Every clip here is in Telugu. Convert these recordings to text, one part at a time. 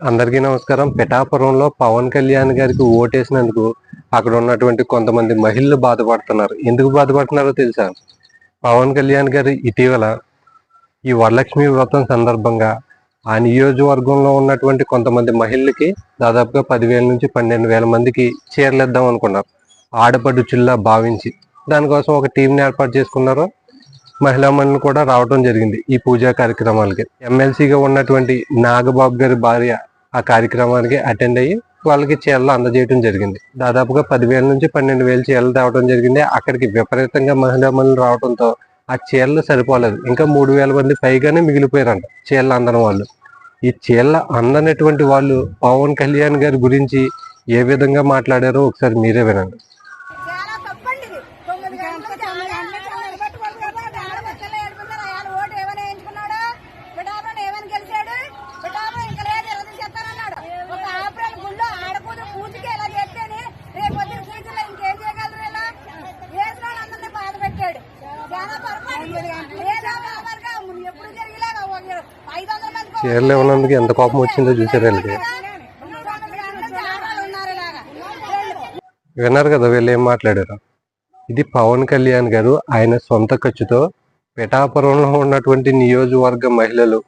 అందరికీ నమస్కారం. పిఠాపురంలో పవన్ కళ్యాణ్ గారికి ఓటేసినందుకు అక్కడ ఉన్నటువంటి కొంతమంది మహిళలు బాధపడుతున్నారు. ఎందుకు బాధపడుతున్నారో తెలుసా? పవన్ కళ్యాణ్ గారు ఇటీవల ఈ వరలక్ష్మి వ్రతం సందర్భంగా ఆ నియోజకవర్గంలో ఉన్నటువంటి కొంతమంది మహిళలకి దాదాపుగా పదివేల నుంచి పన్నెండు వేల మందికి చీరలిద్దాం అనుకున్నారు. ఆడపడుచుల్లా భావించి. దానికోసం ఒక టీంని ఏర్పాటు చేసుకున్నారు. మహిళా మనులు కూడా రావడం జరిగింది ఈ పూజా కార్యక్రమాలకి. ఎమ్మెల్సీగా ఉన్నటువంటి నాగబాబు గారి భార్య ఆ కార్యక్రమానికి అటెండ్ అయ్యి వాళ్ళకి చీరలు అందజేయడం జరిగింది. దాదాపుగా పదివేల నుంచి పన్నెండు వేలు చీరలు తేవడం జరిగింది. అక్కడికి విపరీతంగా మహిళామనులు రావడంతో ఆ చీరలు సరిపోలేదు. ఇంకా మూడు వేల మంది పైగానే మిగిలిపోయారంట చీరలు అందని వాళ్ళు. ఈ చీరలు అందనటువంటి వాళ్ళు పవన్ కళ్యాణ్ గారి గురించి ఏ విధంగా మాట్లాడారో ఒకసారి మీరే వినండి. చీరలు ఇవ్వనందుకు ఎంత కోపం వచ్చిందో చూసారు వీళ్ళకి. విన్నారు కదా వీళ్ళు ఏం మాట్లాడారు? ఇది పవన్ కళ్యాణ్ గారు ఆయన సొంత ఖర్చుతో పిఠాపురంలో ఉన్నటువంటి నియోజకవర్గ మహిళలు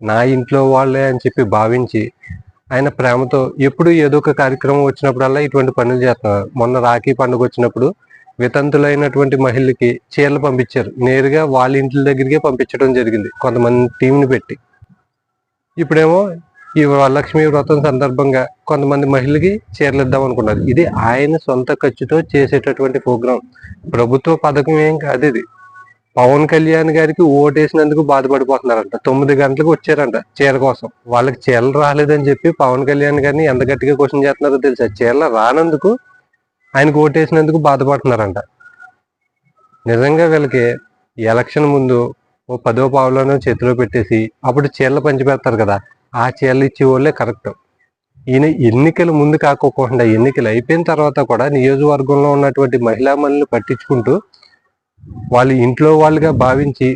నా ఇంట్లో వాళ్ళే అని చెప్పి భావించి ఆయన ప్రేమతో ఎప్పుడు ఏదో ఒక కార్యక్రమం వచ్చినప్పుడల్లా ఇటువంటి పనులు చేస్తున్నారు. మొన్న రాఖీ పండుగ వచ్చినప్పుడు వితంతులైనటువంటి మహిళలకి చీరలు పంపించారు. నేరుగా వాళ్ళ ఇంటి దగ్గరికే పంపించడం జరిగింది. కొంతమంది టీంని పెట్టి. ఇప్పుడేమో ఈ వరలక్ష్మి వ్రతం సందర్భంగా కొంతమంది మహిళలకి చీరలు ఇద్దాం అనుకున్నారు. ఇది ఆయన సొంత ఖర్చుతో చేసేటటువంటి ప్రోగ్రాం. ప్రభుత్వ పథకం ఏం కాదు ఇది. పవన్ కళ్యాణ్ గారికి ఓటేసినందుకు బాధపడిపోతున్నారంట. తొమ్మిది గంటలకు వచ్చారంట చీర కోసం. వాళ్ళకి చీరలు రాలేదని చెప్పి పవన్ కళ్యాణ్ గారిని ఎంత గట్టిగా క్వశ్చన్ చేస్తున్నారో తెలుసా? చీరలు రానందుకు ఆయనకు ఓటేసినందుకు బాధపడుతున్నారంట. నిజంగా వీళ్ళకి ఎలక్షన్ ముందు ఓ పదో పావులోనే చేతిలో పెట్టేసి అప్పుడు చీరలు పంచిపెడతారు కదా ఆ చీరలు ఇచ్చే వాళ్ళే కరెక్ట్. ఈయన ఎన్నికలు ముందు కాకోకుండా ఎన్నికలు అయిపోయిన తర్వాత కూడా నియోజకవర్గంలో ఉన్నటువంటి మహిళా మనులు పట్టించుకుంటూ వాళ్ళు ఇంట్లో వాళ్ళుగా భావించి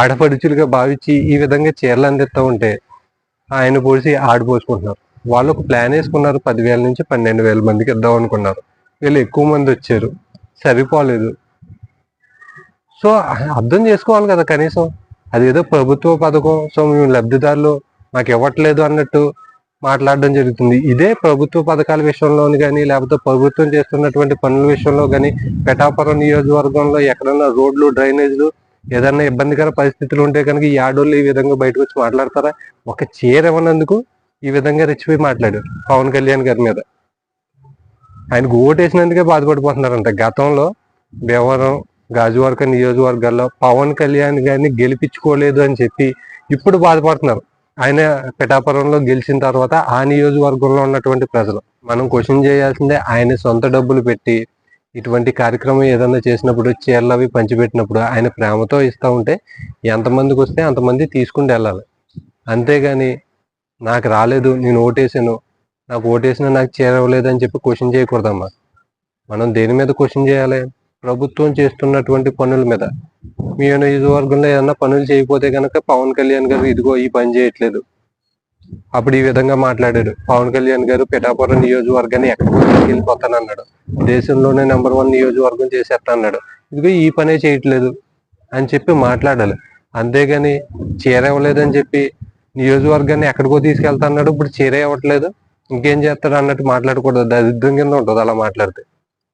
ఆడపడుచులుగా భావించి ఈ విధంగా చీరలు అందిస్తూ ఉంటే ఆయన పోసి ఆడిపోసుకుంటున్నారు వాళ్ళు ఒక ప్లాన్ వేసుకున్నారు పదివేల నుంచి పన్నెండు వేల మందికి ఇద్దాం అనుకున్నారు. వీళ్ళు ఎక్కువ మంది వచ్చారు. సరిపోలేదు. సో అర్థం చేసుకోవాలి కదా కనీసం. అదేదో ప్రభుత్వ పథకం సో మేము లబ్ధిదారులు మాకు ఇవ్వట్లేదు అన్నట్టు మాట్లాడడం జరుగుతుంది. ఇదే ప్రభుత్వ పథకాల విషయంలోని కానీ లేకపోతే ప్రభుత్వం చేస్తున్నటువంటి పనుల విషయంలో కానీ పెటాపురం నియోజకవర్గంలో ఎక్కడన్నా రోడ్లు డ్రైనేజ్లు ఏదన్నా ఇబ్బందికర పరిస్థితులు ఉంటే కనుక ఈ ఆడోళ్ళు ఈ విధంగా బయటకు వచ్చి మాట్లాడతారా? ఒక చీర ఇవ్వనందుకు ఈ విధంగా రెచ్చిపోయి మాట్లాడారు పవన్ కళ్యాణ్ గారి మీద. ఆయనకు ఓటేసినందుకే బాధపడిపోతున్నారంట. గతంలో భీమవరం గాజువాక నియోజకవర్గాల్లో పవన్ కళ్యాణ్ గారిని గెలిపించుకోలేదు అని చెప్పి ఇప్పుడు బాధపడుతున్నారు. ఆయన పిఠాపురంలో గెలిచిన తర్వాత ఆ నియోజకవర్గంలో ఉన్నటువంటి ప్రజలు మనం క్వశ్చన్ చేయాల్సిందే ఆయన సొంత డబ్బులు పెట్టి ఇటువంటి కార్యక్రమం ఏదైనా చేసినప్పుడు చీరలు అవి పంచిపెట్టినప్పుడు ఆయన ప్రేమతో ఇస్తూ ఉంటే ఎంతమందికి వస్తే అంతమంది తీసుకుని వెళ్ళాలి. అంతేగాని నాకు రాలేదు నేను ఓటేసాను నాకు ఓటేసినా నాకు చీర ఇవ్వలేదు అని చెప్పి క్వశ్చన్ చేయకూడదమ్మా. మనం దేని మీద క్వశ్చన్ చేయాలి? ప్రభుత్వం చేస్తున్నటువంటి పనుల మీద. మీ నియోజకవర్గంలో ఏదైనా పనులు చేయకపోతే కనుక పవన్ కళ్యాణ్ గారు ఇదిగో ఈ పని చేయట్లేదు. అప్పుడు ఈ విధంగా మాట్లాడాడు. పవన్ కళ్యాణ్ గారు పిఠాపురం నియోజకవర్గాన్ని ఎక్కడికి వెళ్ళిపోతాను అన్నాడు దేశంలోనే నెంబర్ వన్ నియోజకవర్గం చేసేస్తా అన్నాడు ఇదిగో ఈ పనే చేయట్లేదు అని చెప్పి మాట్లాడాలి. అంతేగాని చేరవ్వలేదని చెప్పి నియోజకవర్గాన్ని ఎక్కడికో తీసుకెళ్తా అన్నాడు ఇప్పుడు చేరే ఇవ్వట్లేదు ఇంకేం చేస్తాడు అన్నట్టు మాట్లాడకూడదు. దరిద్రం కింద ఉంటుంది అలా మాట్లాడితే.